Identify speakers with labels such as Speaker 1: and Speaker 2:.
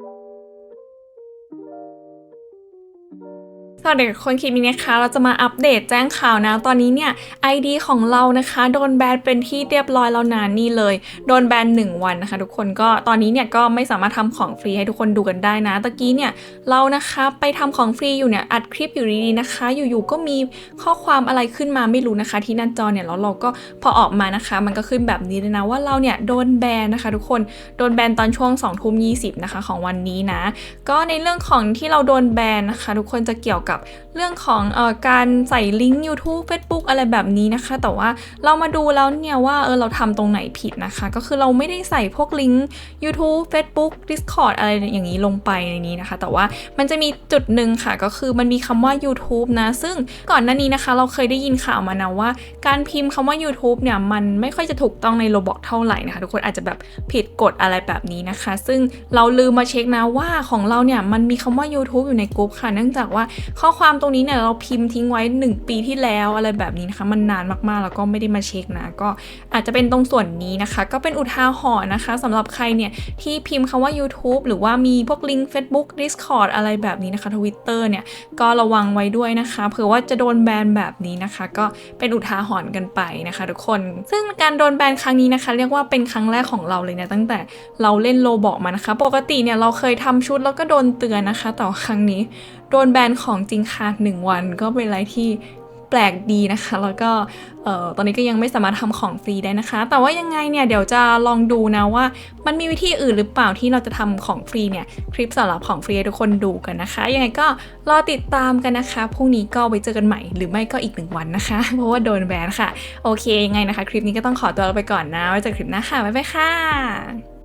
Speaker 1: thank you สวัสดีคนคลิปนี้นะคะ เราจะมาอัปเดตแจ้งข่าวนะ ตอนนี้เนี่ย ID ของเรานะคะ โดนแบนเป็นที่เรียบร้อยแล้วนะนี่เลย โดนแบน1 วันนะคะ ทุกคนก็ตอนนี้เนี่ยก็ไม่สามารถทำของฟรีให้ทุกคนดูกันได้นะตะกี้เนี่ยเรานะคะไปทำของฟรีอยู่เนี่ยอัดคลิปอยู่ดีๆนะคะ อยู่ๆก็มีข้อความอะไรขึ้นมาไม่รู้นะคะ ที่หน้าจอเนี่ยแล้วเราก็พอออกมานะคะ มันก็ขึ้นแบบนี้เลยนะว่าเราเนี่ยโดนแบนนะคะ ทุกคนโดนแบนตอนช่วง2องทุ่มยีนะคะ ของวันนี้นะ ก็ในเรื่องของที่เราโดนแบนนะคะ ทุกคนจะเกี่ยวกับเรื่องของออการใส่ลิงก์ YouTube Facebook อะไรแบบนี้นะคะ แต่ว่าเรามาดูแล้วเนี่ยว่าเออเราทำตรงไหนผิดนะคะ ก็คือเราไม่ได้ใส่พวกลิงก์ YouTube Facebook Discord อะไรอย่างนี้ลงไปในนี้นะคะ แต่ว่ามันจะมีจุดหนึ่งค่ะ ก็คือมันมีคำว่า YouTube นะ ซึ่งก่อนหน้านี้นะคะ เราเคยได้ยินข่าวมานะว่า การพิมพ์คำว่า YouTube เนี่ยมันไม่ค่อยจะถูกต้องในโรบอกเท่าไหร่นะคะ ทุกคนอาจจะแบบผิดกฎอะไรแบบนี้นะคะ ซึ่งเราลืมมาเช็คนะว่าของเราเนี่ยมันมีคำว่า YouTube อยู่ในกลุ่มค่ะ เนื่องจากว่าข้อความตรงนี้เนี่ยเราพิมพ์ทิ้งไว้ 1 ปีที่แล้วอะไรแบบนี้นะคะ มันนานมากๆ แล้วก็ไม่ได้มาเช็คนะ ก็อาจจะเป็นตรงส่วนนี้นะคะ ก็เป็นอุทาหรณ์นะคะสำหรับใครเนี่ยที่พิมพ์คำว่า YouTube หรือว่ามีพวกลิงก์ Facebook Discord อะไรแบบนี้นะคะ Twitter เนี่ยก็ระวังไว้ด้วยนะคะเผื่อว่าจะโดนแบนแบบนี้นะคะ ก็เป็นอุทาหรณ์กันไปนะคะทุกคน ซึ่งการโดนแบนครั้งนี้นะคะ เรียกว่าเป็นครั้งแรกของเราเลยนะตั้งแต่เราเล่นโลบอกมานะคะ ปกติเนี่ยเราเคยทำชุดแล้วก็โดนเตือนนะคะแต่ครั้งนี้ โดนแบนของจริงค่ะหนึ่งวันก็เป็นอะไรที่แปลกดีนะคะ แล้วก็ตอนนี้ก็ยังไม่สามารถทำของฟรีได้นะคะ แต่ว่ายังไงเนี่ยเดี๋ยวจะลองดูนะว่า มันมีวิธีอื่นหรือเปล่าที่เราจะทำของฟรีเนี่ยคลิปสำหรับของฟรีทุกคนดูกันนะคะ ยังไงก็รอติดตามกันนะคะพรุ่งนี้ก็ไว้เจอกันใหม่หรือไม่ก็อีกหนึ่งวันนะคะ เพราะว่าโดนแบนค่ะ โอเคยังไงนะคะ คลิปนี้ก็ต้องขอตัวลาไปก่อนนะไว้เจอคลิปหน้าค่ะบ๊ายบายค่ะ